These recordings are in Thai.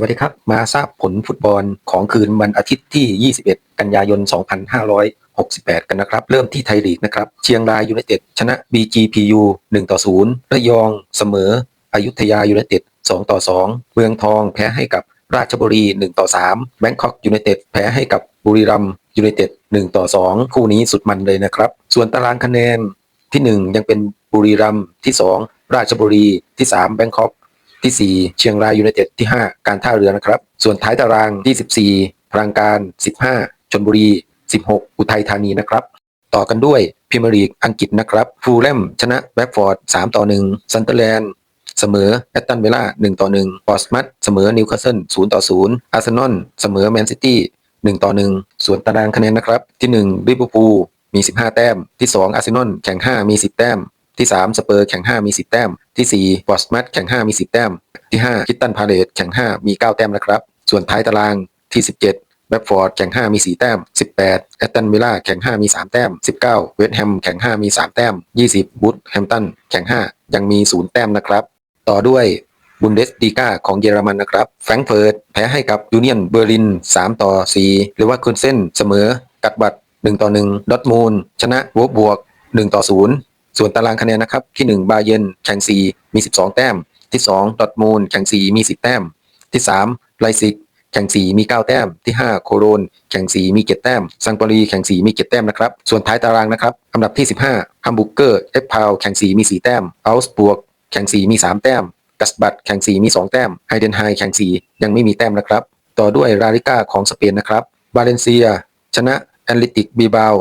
วัสดีครับ มาทราบผลฟุตบอลของคืนวันอาทิตย์ที่ 21 กันยายน 2568 กันนะครับ เริ่มที่ไทยลีกนะครับ เชียงรายยูไนเต็ดชนะ BGPU 1 ต่อ 0 ระยองเสมอ อยุธยายูไนเต็ด 2 ต่อ 2 เมืองทองแพ้ให้กับราชบุรี 1 ต่อ 3 แบงคอกยูไนเต็ดแพ้ให้กับบุรีรัมยูไนเต็ด 1 ต่อ 2 คู่นี้สุดมันเลยนะครับ ส่วนตารางคะแนนที่ 1 ยังเป็นบุรีรัมที่ 2 ราชบุรีที่ 3 แบงคอก ที่ 4 เชียงรายยูไนเต็ดที่ 5 การท่าเรือนะครับ ส่วนท้ายตารางที่ 14พลังการ 15ชนบุรี 16 อุทัยธานีนะครับ ต่อกันด้วยพรีเมียร์ลีกอังกฤษนะครับฟูลแลมชนะแบ็กฟอร์ด 3 ต่อ 1 ซันเตอร์แลนด์เสมอแอตตันเวล่า1ต่อ1ปอร์สมัตเสมอนิวคาสเซิล0ต่อ0อาร์เซนอลเสมอแมนซิตี้1ต่อ1ส่วนตารางคะแนนนะครับ ที่1ลิเวอร์พูลมี 15 แต้ม ที่ 2 อาร์เซนอลแข่ง 5 มี 10 แต้ม ที่ 3 สเปอร์แข่ง 5 มี 10 แต้ม ที่4ปอร์สมัตแข่ง 5 มี 10 แต้ม ที่ 5 คิตตันพาเลตแข่ง 5 มี 9 แต้มนะครับ ส่วนท้ายตารางที่ 17แบ็กฟอร์ดแข่ง 5 มี 4 แต้ม 18 แอตตันวิลล่าแข่ง 5 มี 3 แต้ม 19 เวสต์แฮมแข่ง 5 มี 3 แต้ม 20 บูธแฮมตันแข่ง 5 ยังมี 0 แต้มนะครับ ต่อด้วยบุนเดสดีกาของเยอรมันนะครับ แฟรงเฟิร์ตแพ้ให้กับยูเนียนเบอร์ลิน 3 ต่อ 4 หรือว่าคุนเซนเสมอ กัดบัตร 1 ต่อ 1 ดอทมูล ชนะวบบวก 1 ต่อ 0 ส่วนตารางคะแนนนะครับ ที่ 1 บาเยนแข่ง4มี 12 แต้ม ที่ 2 ดอทมูลแข่ง4มี 10 แต้ม ที่ 3 ไลซิกแข่ง4มี 9 แต้ม ที่ 5 โคโรนแข่ง4มี 7 แต้ม ซังปารีแข่ง4มี 7 แต้มนะครับ ส่วนท้ายตารางนะครับอันดับที่ 15 ฮัมบูร์เกอร์เอฟพาวแข่ง4มี 4 แต้มอัลส์บวกแข่ง4มี 3 แต้ม กัสบัตแข่ง4มี 2 แต้ม ไฮเดนไฮแข่ง4ยังไม่มีแต้มนะครับ ต่อด้วยลาลิก้าของสเปนนะครับ บาเลนเซีย ชนะแอตเลติกบีบาว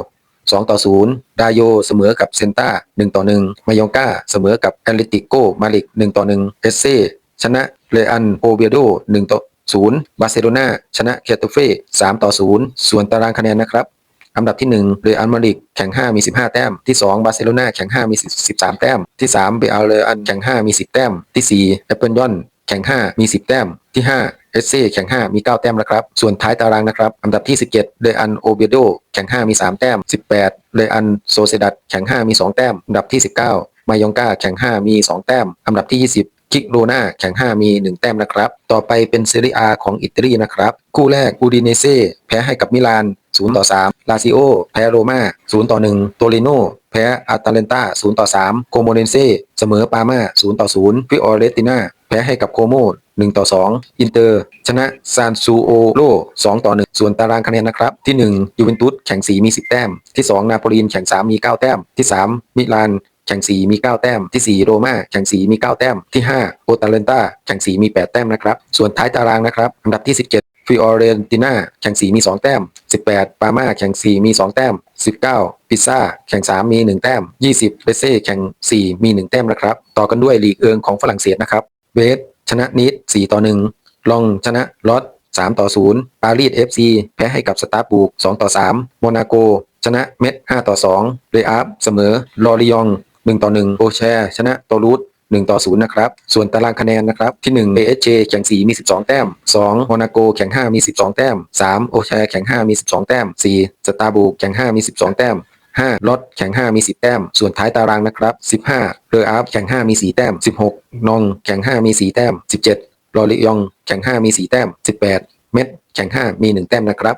2 ต่อ 0 ดาโยเสมอกับเซนตา1 ต่อ 1 มายองกาเสมอกับแอตเลติโกมาลิก 1 ต่อ 1 เอสเซชนะเรอันโอเบียโด 1 ต่อ 0 บาร์เซโลนาชนะเคตเฟ่3ต่อ 0 ส่วนตารางคะแนนนะครับอันดับที่1เรอัลมาดริดแข่ง 5 มี 15 แต้ม ที่ 2 บาร์เซโลนาแข่ง 5 มี 13 แต้ม ที่ 3 เบอัลเรอันแข่ง 5 มี 10 แต้ม ที่4แอปเปิลยอน แข่ง 5 มี 10 แต้มที่ 5 เอสเซ่แข่ง 5 มี 9 แต้มแล้วครับ ส่วนท้ายตารางนะครับ อันดับที่ 17เรอันโอเบียโดแข่ง 5 มี 3 แต้ม 18เรอันโซเซดัดแข่ง 5 มี 2 แต้ม อันดับที่ 19 มายองกาแข่ง 5 มี 2 แต้ม อันดับที่ 20คิกโรนาแข่ง 5 มี 1 แต้มนะครับ ต่อไปเป็นเซเรียอาของอิตาลีนะครับ คู่แรกอูดิเนเซ่แพ้ให้กับมิลาน 0 ต่อ 3 ลาซิโอ แพ้โรมา0 ต่อ 1 โตเรโน พ้อาตาเลนตา0ต่อ3โคโมเนเซ่เสมอปาม่า0ต่อ0ฟิออเรติน่าแพ้ให้กับโคโม1ต่อ2 อินเตอร์ ชนะซานซูโอโล2ต่อ 1 ส่วนตารางคะแนนนะครับ ที่ 1 ยูเวนตุสแข่ง 4 มี 10 แต้ม ที่ 2 นาโปลีนแข่ง 3 มี 9 แต้ม ที่ 3 มิลานแข่ง 4 มี 9 แต้ม ที่ 4 โรม่าแข่ง 4 มี 9 แต้ม ที่ 5 โอตาเลนตาแข่ง 4 มี 8 แต้มนะครับ ส่วนท้ายตารางนะครับ อันดับที่ 17 ฟิออเรนติน่าแข่ง 4 มี 2 แต้ม 18 ปาม่าแข่ง 4 มี 2 แต้ม 19 พิซซ่าแข่ง 3 มี 1 แต้ม 20เบเซ่แข่ง 4 มี 1 แต้มนะครับ ต่อกันด้วยลีกเอิงของฝรั่งเศสนะครับ เวสชนะนิด4 ต่อ 1 ลองชนะลอต3 ต่อ 0 ปารีส FC แพ้ให้กับสตาร์บูก 2 ต่อ 3 โมนาโก ชนะเม็ด 5 ต่อ 2 เรอัพเสมอลอริยอง 1 ต่อ 1 โอแชชนะโตรูด 1 ต่อ 0 นะครับ ส่วนตารางคะแนนนะครับ ที่ 1 ASJ แข่ง 4 มี 12 แต้ม 2 โมนาโกแข่ง 5 มี 12 แต้ม 3 โอแชร์แข่ง 5 มี 12 แต้ม 4 สตาร์บูแข่ง 5 มี 12 แต้ม5ลอตแข่ง 5 มี 10 แต้ม ส่วนท้ายตารางนะครับ 15 เรืออัพแข่ง 5 มี 4 แต้ม 16 นองแข่ง 5 มี 4 แต้ม 17 ลอริยองแข่ง 5 มี 4 แต้ม 18 เม็ดแข่ง 5 มี 1 แต้มนะครับ